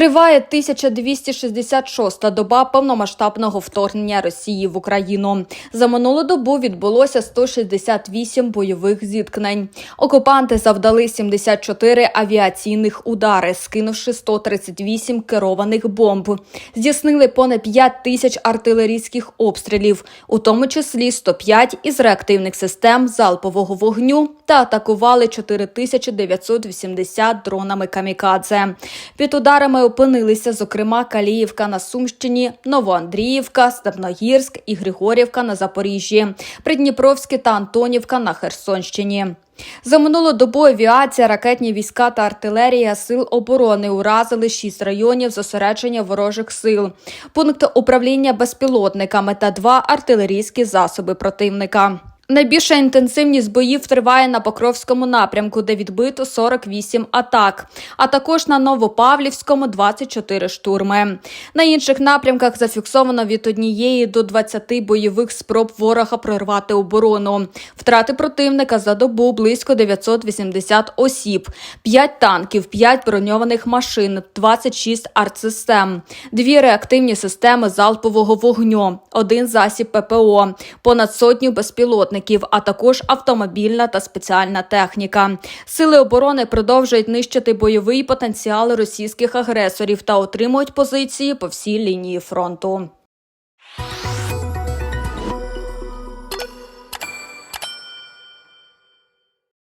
Триває 1266-та доба повномасштабного вторгнення Росії в Україну. За минулу добу відбулося 168 бойових зіткнень. Окупанти завдали 74 авіаційних удари, скинувши 138 керованих бомб. Здійснили понад 5 тисяч артилерійських обстрілів, у тому числі 105 із реактивних систем залпового вогню та атакували 4980 дронами камікадзе. Під ударами опинилися, зокрема, Каліївка на Сумщині, Новоандріївка, Степногірськ і Григорівка на Запоріжжі, Придніпровське та Антонівка на Херсонщині. За минулу добу авіація, ракетні війська та артилерія сил оборони уразили шість районів зосередження ворожих сил, пункт управління безпілотниками та два артилерійські засоби противника. Найбільша інтенсивність боїв триває на Покровському напрямку, де відбито 48 атак, а також на Новопавлівському 24 штурми. На інших напрямках зафіксовано від однієї до 20 бойових спроб ворога прорвати оборону. Втрати противника за добу близько 980 осіб, 5 танків, 5 броньованих машин, 26 артсистем, дві реактивні системи залпового вогню, один засіб ППО, понад сотню безпілотників, а також автомобільна та спеціальна техніка. Сили оборони продовжують нищити бойовий потенціал російських агресорів та отримують позиції по всій лінії фронту.